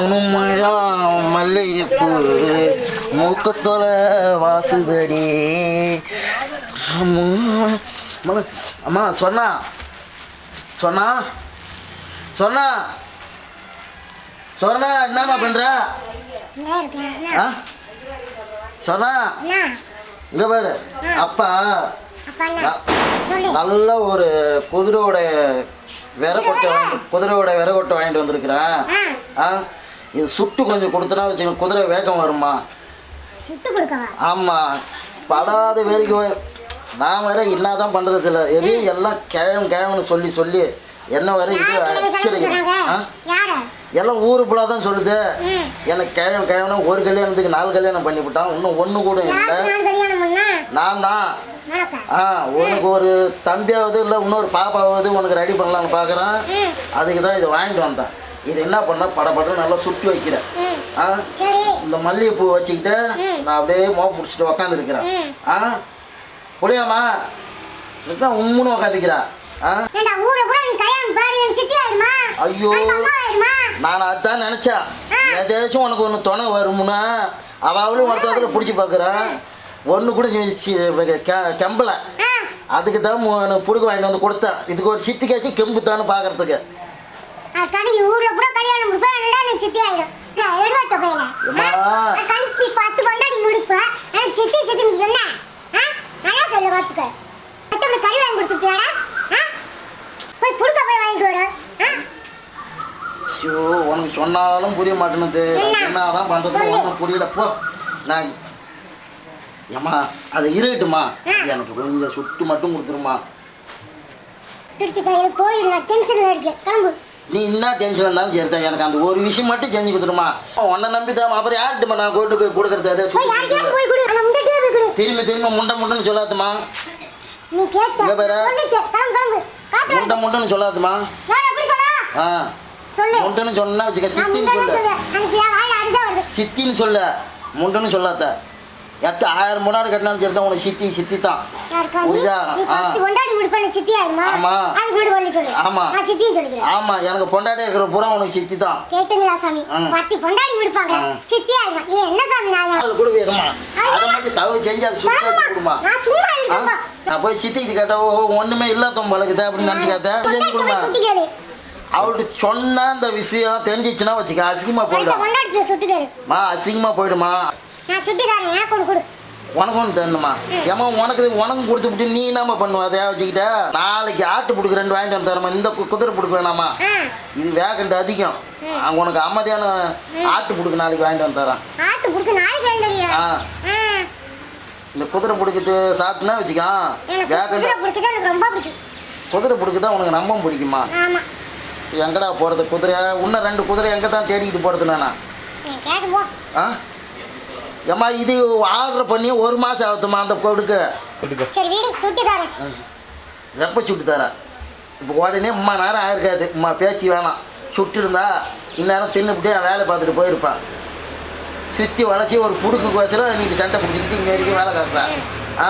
மூணுமழா மல்லிகைப்பூ மூக்கத்தோல வாசுதடி அம்மா சொன்னா. சொன்னா? சொன்னா? சொன்னா என்னம்மா பண்ற? ஆ? சொன்னா? இங்க பாரு. அப்பா. நல்ல ஒரு குதிரையோட விறகொட்டை குதிரையோட விறகொட்டை வாங்கிட்டு வந்திருக்கிறேன். ஆ? இது சுட்டு கொஞ்சம் கொடுத்தனா வச்சுக்க குதிரை வேகம் வருமா? ஆமாம் படாத வேலைக்கு நான் வேற என்னதான் பண்ணுறது இல்லை எது எல்லாம் கேவம் கேவம்னு சொல்லி சொல்லி என்ன வேற இது யாரு? எல்லாம் ஊரு ஃபுல்லாக தான் சொல்லுது. எனக்கு கேவம் கேவம்னா ஒரு கல்யாணத்துக்கு நாலு கல்யாணம் பண்ணி விட்டான். இன்னும் ஒன்று கூட இல்லை. நான் தான்? ஆ உனக்கு ஒரு தம்பியாவது இல்லை இன்னொரு பாப்பாவது உனக்கு ரெடி பண்ணலான்னு பார்க்குறேன் அதுக்கு தான் இது வாங்கிட்டு வந்தேன். இது என்ன பண்ண? படப்படம் நல்லா சுட்டி வைக்கிறேன். ஆ. இந்த மல்லிகைப்பூ வச்சுக்கிட்டு. நான் அப்படியே மோப்ப பிடிச்சிட்டு உக்காந்துருக்கிறேன். ஆ? புரியாமா இதுதான் உம்முன்னு உக்காந்துக்கிறா. ஆ? ஐயோ? நான் அதான் நினச்சேன். ஏதாச்சும் உனக்கு ஒன்று துணை வருமுன்னா அவளும் ஒருத்தவத்தில் பிடிச்சி பார்க்குறேன் ஒன்று கூட கெம்பலை. அதுக்கு தான் புடுக்கு வாங்கிட்டு வந்து கொடுத்தேன். இதுக்கு ஒரு சித்திக்காச்சும் கெம்பு தானே பார்க்கறதுக்கு கடைக்கு ஊர்ல பூரா கல்யாணம் முடிப்பேன், நீ சித்தி ஆயிரும். இந்த எடுவாத்த பையல. ஏம்மா. நான் கடைக்கு பத்து கொண்டாடி முடிப்பேன். எனக்கு சித்தி சித்தின்னு சொன்ன? ஆ? நல்லா தெரியல பார்த்துக்க. மத்தவங்க கறி வாங்கி கொடுத்துட்டியாடா? ஆ? போய் புடுக்க போய் வாங்கிட்டு வர. ஆ? ஐயோ உனக்கு சொன்னாலும் புரிய மாட்டேனுது என்ன? என்னதான் பண்ணுறது சொல்லு. ஒன்றும் புரியல போ நான் ஏம்மா அது இருக்கட்டுமா. எனக்கு கொஞ்சம் சுட்டு மட்டும் கொடுத்துருமா திருச்சி கையில நான் டென்ஷன்ல இருக்கேன். கிளம்பு. நீ என்ன டென்ஷன் இருந்தாலும் சரி தான் எனக்கு அந்த ஒரு விஷயம் மட்டும் செஞ்சு கொடுத்துருமா. உன்னை நம்பி தான் அப்புறம் யார்கிட்டமா நான் கொண்டு போய் கொடுக்குறது. திரும்பி திரும்பி முண்டை முண்டைன்னு சொல்லாதுமா. முண்டை முண்டைன்னு சொல்லாதுமா? ஆ. முண்டைன்னு சொன்னா வச்சுக்க சித்தின்னு சொல்லு. சித்தின்னு சொல்ல. முண்டன்னு சொல்லாத. எத்த ஆயிரம் முன்னாடி கட்டினாலும் சரி தான் உனக்கு சித்தி சித்தி தான்? புரியுதா? சித்தி? ஆமா. ஆமா. எனக்கு பொண்டாட்டி இருக்கிற பூரா உனக்கு சித்தி தான் கேட்டுங்களா சாமி. பத்தி பொண்டாடி முடிப்பாங்க ஆ. சித்தி ஆயிருமா நீ என்ன சாமி நான் அது கூட வேணுமா அதை மட்டும் தவிர செஞ்சு வச்சு கொடுமா நான் சும்மா ஆ? இருக்கேன்ப்பா. நான் போய் சித்திக்கு கேட்டா ஓ ஒண்ணுமே இல்லாத பழகுது அப்படின்னு நினச்சிக்காத செஞ்சு கொடுமா. அவள்கிட்ட சொன்னா இந்த விஷயம் தெரிஞ்சிச்சுன்னா வச்சுக்க அசிங்கமா போயிடும் அசிங்கமா போயிடுமா நான் சுட்டி தரேன் கொடு. உனக்கு ஒன்று தரணுமா ஏமா உனக்கு உனக்கு கொடுத்து விட்டு நீ என்னம்மா பண்ணுவ? அதை வச்சுக்கிட்ட நாளைக்கு ஆட்டு புடுக்கு ரெண்டு வாங்கிட்டு வந்து தரமா இந்த குதிரை புடுக்கு வேணாமா. இது வேகண்ட் அதிகம். அங்க உனக்கு அமைதியான ஆட்டு புடுக்கு நாளைக்கு வாங்கிட்டு வந்து தரேன். ஆட்டு புடுக்கு நாளைக்கு ஆ. இந்த குதிரை புடுக்கிட்டு சாப்பிட்டுனா வச்சுக்கோ. எனக்கு வேகண்ட் குதிரை புடுக்கு தான் உனக்கு ரொம்ப பிடிக்குமா? எங்கடா போகிறது குதிரை? இன்னும் ரெண்டு குதிரை எங்கே தான் தேடிக்கிட்டு போகிறது நானா? ஆ? ஏம்மா இது ஆர்டர் பண்ணி ஒரு மாதம் ஆகுதுமா அந்த கொடுக்கு. சரி வீடு சுட்டி தரேன். எப்போ சுட்டு தரேன்? இப்போ உடனே உம்மா நேரம் ஆயிருக்காது. உம்மா பேச்சு வேணாம். சுட்டிருந்தா இந்நேரம் தின்னுபிட்டு நான் வேலை பார்த்துட்டு போயிருப்பேன் சுற்றி வளைச்சி ஒரு புடுக்கு கோசரம் நீ சண்டை பிடிச்சிக்கிட்டு இங்கே வரைக்கும் வேலை காட்டுறேன் ஆ?